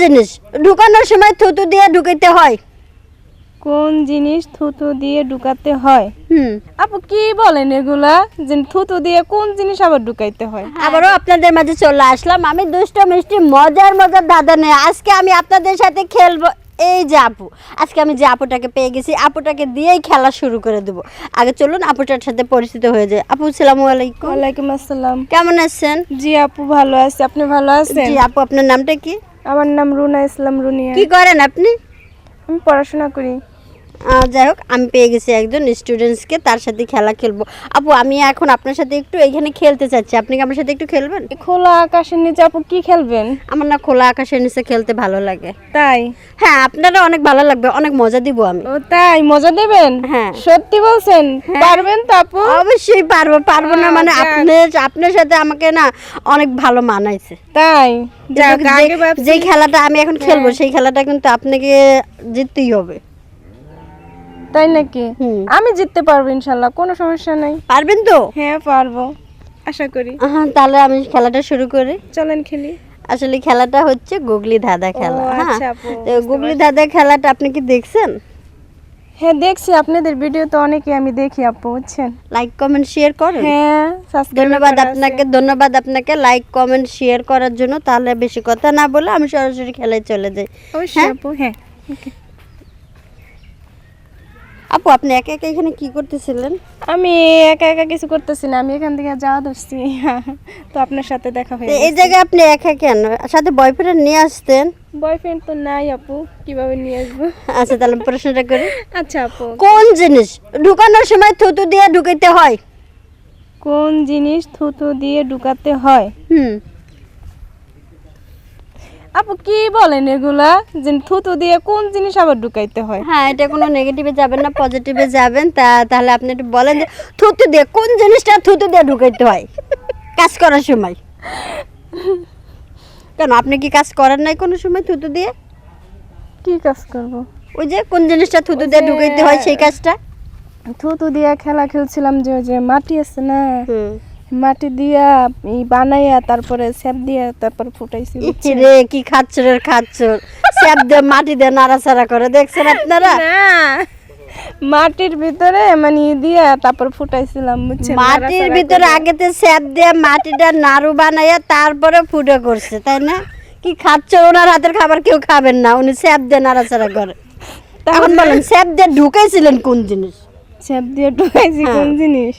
জিনিস? ঢুকানোর সময় থুতু দিয়ে ঢুকাইতে হয়। কোন জিনিস থুতু দিয়ে ঢুকাতে হয়? হুম। আপু কি বলেন এগুলা? যে থুতু দিয়ে কোন জিনিস আবার ঢুকাইতে হয়? আবারও আপনাদের মাঝে চলে আসলাম। আমি দুষ্ট মিষ্টি মজার মজার দাদা নেই। আজকে আমি আপনাদের সাথে খেলব এই যে আপু। আজকে আমি যে আপুটাকে পেয়ে গেছি আপুটাকে দিয়েই খেলা শুরু করে দেবো। আগে চলুন আপুটার সাথে পরিচিত হয়ে যায় আপু সালামু আলাইকুম। ওয়ালাইকুম আসসালাম। কেমন আছেন? জি আপু ভালো আছি। আপনি ভালো আছেন? জি আপু আপনার নামটা কি? আমার নাম রুনা ইসলাম রুনিয়া। কি করেন আপনি? আমি পড়াশোনা করি। যাই হোক আমি পেয়ে গেছি একজন স্টুডেন্টসকে তার সাথে খেলা খেলব। আপু আমি এখন আপনার সাথে একটু এখানে খেলতে চাচ্ছি। আপনি কি আমার সাথে একটু খেলবেন? খোলা আকাশের নিচে আপু কি খেলবেন? আমার না খোলা আকাশের নিচে খেলতে ভালো লাগে। তাই? হ্যাঁ আপনারা অনেক ভালো লাগবে অনেক মজা দিব আমি। ও তাই? মজা দেবেন? হ্যাঁ। সত্যি বলছেন? পারবেন তো আপু? অবশ্যই পারব পারব না মানে আপনি আপনার সাথে আমাকে না অনেক ভালো মানাইছে। তাই? যে- খেলাটা আমি এখন খেলব হ্যাঁ। সেই খেলাটা কিন্তু আপনাকে জিততেই হবে। তাই নাকি। আমি জিততে পারব ইনশাল্লাহ কোনো সমস্যা নাই। পারবেন তো? হ্যাঁ পারব আশা করি। তাহলে আমি খেলাটা শুরু করি। চলেন খেলি। আসলে খেলাটা হচ্ছে গুগলি ধাঁধা খেলা হ্যাঁ। আচ্ছা তো গুগলি ধাঁধা খেলাটা আপনি কি দেখছেন? হ্যাঁ দেখছি আপনাদের ভিডিও তো অনেকে আমি দেখি আপু বুঝছেন? লাইক কমেন্ট শেয়ার করেন। হ্যাঁ ধন্যবাদ আপনাকে ধন্যবাদ আপনাকে লাইক কমেন্ট শেয়ার করার জন্য। তাহলে বেশি কথা না বলে আমি সরাসরি খেলায় চলে যাই। অবশ্যই হ্যাঁ? আপু হ্যাঁ. আপু আপনি একা একা এখানে কি করতেছিলেন? আমি একা একা কিছু করতেছি না আমি এখান থেকে যাওয়া ধরছি। তো আপনার সাথে দেখা হয়ে এই জায়গায় আপনি একা কেন? সাথে বয়ফ্রেন্ড নিয়ে আসতেন? বয়ফ্রেন্ড তো নাই আপু কীভাবে নিয়ে আসব? আচ্ছা তাহলে প্রশ্নটা করি। আচ্ছা আপু। কোন জিনিস ঢুকানোর সময় থুতু দিয়ে ঢুকাইতে হয়? কোন জিনিস থুতু দিয়ে ঢুকাতে হয়? হুম। আপু কি বলেন এগুলা? যে থুতু দিয়ে কোন জিনিস আবার ঢুকাইতে হয়? হ্যাঁ এটা কোনো নেগেটিভে যাবেন না পজিটিভে যাবেন। তা তাহলে আপনি একটু বলেন যে থুতু দিয়ে কোন জিনিসটা থুতু দিয়ে ঢুকাইতে হয়? কাজ করার সময়। কেন আপনি কি কাজ করেন নাই কোনো সময় থুতু দিয়ে? কি কাজ করব? ওই যে কোন জিনিসটা থুতু দিয়ে ঢুকাইতে হয় সেই কাজটা? থুতু দিয়ে খেলা খেলছিলাম যে ওই যে মাটি আছে না? হুম। মাটি দিয়া বানাইয়া তারপরে স্যাপ দিয়া তারপর ফুটাইছি? রে কি খাচ্ছরের খাচ্ছর স্যাপ দিয়ে মাটি দিয়ে নাড়াচাড়া করে দেখছেন আপনারা না মাটির ভিতরে মানে দিয়া তারপর ফুটাইছিলাম বুঝছেন মাটির ভিতরে। আগেতে স্যাপ দিয়ে মাটিটা নাড়ু বানাইয়া তারপরে ফুটে করছে তাই না কি খাচ্ছে ওনার হাতের খাবার কেউ খাবেন না উনি স্যাপ দিয়ে নাড়াচাড়া করে তখন বলেন স্যাপ দিয়ে ঢুকাইছিলেন কোন জিনিস স্যাপ দিয়ে ঢুকাইছি হ্যাঁ। কোন জিনিস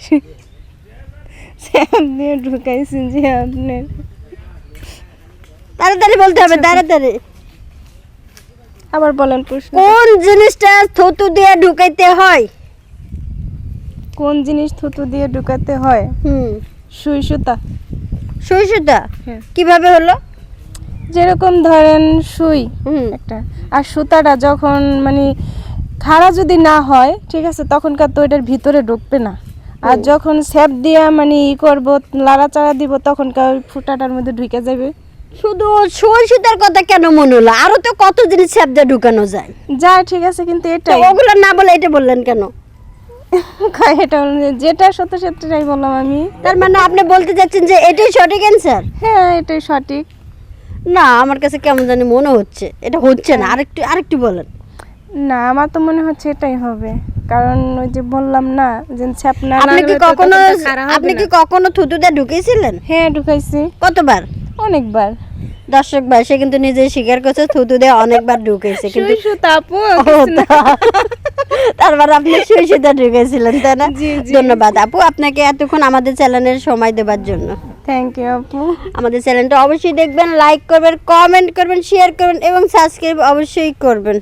স্যাপ দিয়ে ঢুকাইছি যে আপনার তাড়াতাড়ি বলতে হবে তাড়াতাড়ি। আবার বলেন প্রশ্ন। কোন জিনিসটা থুতু দিয়ে ঢুকাইতে হয়? কোন জিনিস থুতু দিয়ে ঢুকাতে হয়? হুম। সুই সুতা। সুই সুতা? হ্যাঁ। কীভাবে হলো? যেরকম ধরেন সুই হুম। একটা আর সুতাটা যখন মানে খাড়া যদি না হয় ঠিক আছে তখনকার তো এটার ভিতরে ঢুকবে না। আর যখন স্যাপ দিয়া মানে ই করব লাড়াচাড়া দিব তখনকার ওই ফুটাটার মধ্যে ঢুকে যাবে। শুধু সুই সুতার কথা কেন মনে হলো? আরও তো কত জিনিস স্যাপ দিয়ে ঢুকানো যায়। যায় ঠিক আছে কিন্তু এটা ওগুলো না বলে এটা বললেন কেন? এটা যেটা সত্য সেটাই বললাম আমি। তার মানে আপনি বলতে চাচ্ছেন যে এটাই সঠিক অ্যান্সার হ্যাঁ এটাই সঠিক। না আমার কাছে কেমন জানি মনে হচ্ছে। এটা হচ্ছে না। আরেকটু আরেকটু বলেন। না আমার তো মনে হচ্ছে এটাই হবে। কারণ ওই যে বললাম না যে স্যাপ না আপনি কি কখনো আপনি কি কখনো থুতুতে ঢুকিয়েছিলেন হ্যাঁ ঢুকাইছি। কতবার? অনেকবার। দর্শক ভাই সে কিন্তু নিজে স্বীকার করছে থুতু দিয়ে অনেকবার ঢুকেছে কিন্তু তারপর আপনি সুই সুতা ঢুকেছিলেন তাই না। ধন্যবাদ আপু আপনাকে এতক্ষণ আমাদের চ্যানেলের সময় দেবার জন্য। থ্যাংক ইউ আপু। আমাদের চ্যানেলটা অবশ্যই দেখবেন লাইক করবেন কমেন্ট করবেন শেয়ার করবেন এবং সাবস্ক্রাইব অবশ্যই করবেন।